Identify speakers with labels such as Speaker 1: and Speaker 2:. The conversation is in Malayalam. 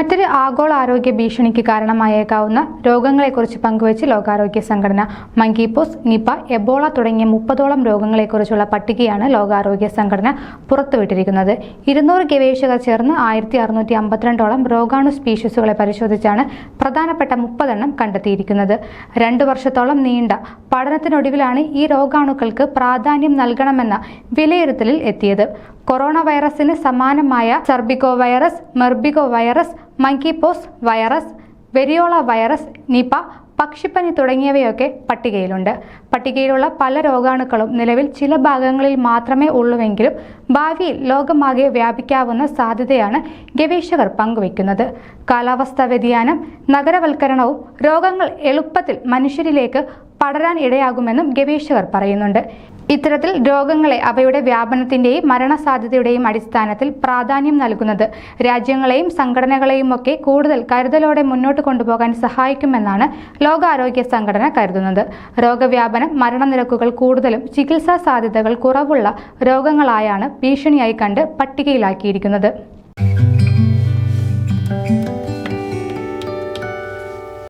Speaker 1: മറ്റൊരു ആഗോള ആരോഗ്യ ഭീഷണിക്ക് കാരണമായേക്കാവുന്ന രോഗങ്ങളെക്കുറിച്ച് പങ്കുവച്ച് ലോകാരോഗ്യ സംഘടന മങ്കിപോസ് നിപ എബോള തുടങ്ങിയ മുപ്പതോളം രോഗങ്ങളെക്കുറിച്ചുള്ള പട്ടികയാണ് ലോകാരോഗ്യ സംഘടന പുറത്തുവിട്ടിരിക്കുന്നത്. ഇരുന്നൂറ് ഗവേഷകർ ചേർന്ന് ആയിരത്തി അറുന്നൂറ്റി അമ്പത്തിരണ്ടോളം രോഗാണു സ്പീഷീസുകളെ പരിശോധിച്ചാണ് പ്രധാനപ്പെട്ട മുപ്പതെണ്ണം കണ്ടെത്തിയിരിക്കുന്നത്. രണ്ടു വർഷത്തോളം നീണ്ട പഠനത്തിനൊടുവിലാണ് ഈ രോഗാണുക്കൾക്ക് പ്രാധാന്യം നൽകണമെന്ന വിലയിരുത്തലിൽ എത്തിയത്. കൊറോണ വൈറസിന് സമാനമായ sarbeco virus merbeco virus monkeypox virus variola virus Nipah പക്ഷിപ്പനി തുടങ്ങിയവയൊക്കെ പട്ടികയിലുണ്ട്. പട്ടികയിലുള്ള പല രോഗാണുക്കളും നിലവിൽ ചില ഭാഗങ്ങളിൽ മാത്രമേ ഉള്ളുവെങ്കിലും ഭാവിയിൽ ലോകമാകെ വ്യാപിക്കാവുന്ന സാധ്യതയാണ് ഗവേഷകർ പങ്കുവയ്ക്കുന്നത്. കാലാവസ്ഥാ വ്യതിയാനം നഗരവൽക്കരണവും രോഗങ്ങൾ എളുപ്പത്തിൽ മനുഷ്യരിലേക്ക് പടരാൻ ഇടയാകുമെന്നും ഗവേഷകർ പറയുന്നുണ്ട്. ഇത്തരത്തിൽ രോഗങ്ങളെ അവയുടെ വ്യാപനത്തിന്റെയും മരണസാധ്യതയുടെയും അടിസ്ഥാനത്തിൽ പ്രാധാന്യം നൽകുന്നത് രാജ്യങ്ങളെയും സംഘടനകളെയും ഒക്കെ കൂടുതൽ കരുതലോടെ മുന്നോട്ട് കൊണ്ടുപോകാൻ സഹായിക്കുമെന്നാണ് ലോകാരോഗ്യ സംഘടന കരുതുന്നത്. രോഗവ്യാപനം മരണനിരക്കുകൾ കൂടുതലും ചികിത്സാ സാധ്യതകൾ കുറവുള്ള രോഗങ്ങളായാണ് ഭീഷണിയായി കണ്ട് പട്ടികയിലാക്കിയിരിക്കുന്നത്.